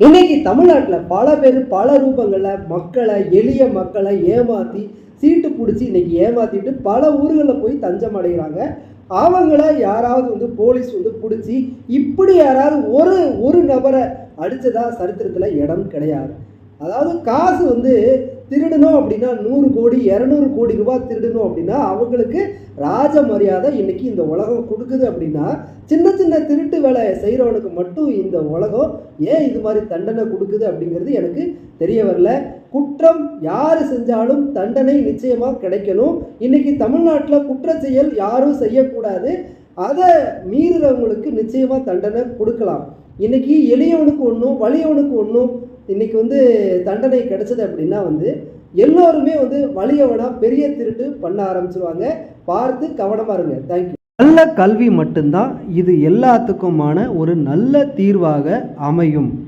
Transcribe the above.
இன்னைக்கு தமிழ்நாட்டில் பல பேர் பல ரூபங்களில் மக்களை எளிய மக்களை ஏமாற்றி சீட்டு பிடிச்சி இன்னைக்கு ஏமாத்திட்டு பல ஊர்களில் போய் தஞ்சம் அடைகிறாங்க. அவங்கள யாராவது வந்து போலீஸ் வந்து பிடிச்சி இப்படி யாராவது ஒரு ஒரு நபரை அடித்ததா சரித்திரத்தில் இடம் கிடையாது. அதாவது காசு வந்து திருடணும் அப்படின்னா நூறு கோடி இரநூறு கோடி ரூபாய் திருடணும் அப்படின்னா அவங்களுக்கு ராஜ மரியாதை இன்னைக்கு இந்த உலகம் கொடுக்குது அப்படின்னா சின்ன சின்ன திருட்டு வேலை செய்கிறவனுக்கு மட்டும் இந்த உலகம் ஏன் இது மாதிரி தண்டனை கொடுக்குது அப்படிங்கிறது எனக்கு தெரிய வரல. குற்றம் யார் செஞ்சாலும் தண்டனை நிச்சயமாக கிடைக்கணும். இன்னைக்கு தமிழ்நாட்டில் குற்ற செயல் யாரும் செய்யக்கூடாது. அதை மீறுறவங்களுக்கு நிச்சயமாக தண்டனை கொடுக்கலாம். இன்றைக்கி எளியவனுக்கு ஒன்றும் வலியவனுக்கு ஒன்றும் இன்றைக்கி வந்து தண்டனை கிடைச்சது அப்படின்னா வந்து எல்லோருமே வந்து வலியவனா பெரிய திருட்டு பண்ண ஆரம்பிச்சிருவாங்க. பார்த்து கவனமா இருங்க. தேங்க்யூ நல்ல கல்வி மட்டும்தான் இது எல்லாத்துக்குமான ஒரு நல்ல தீர்வாக அமையும்.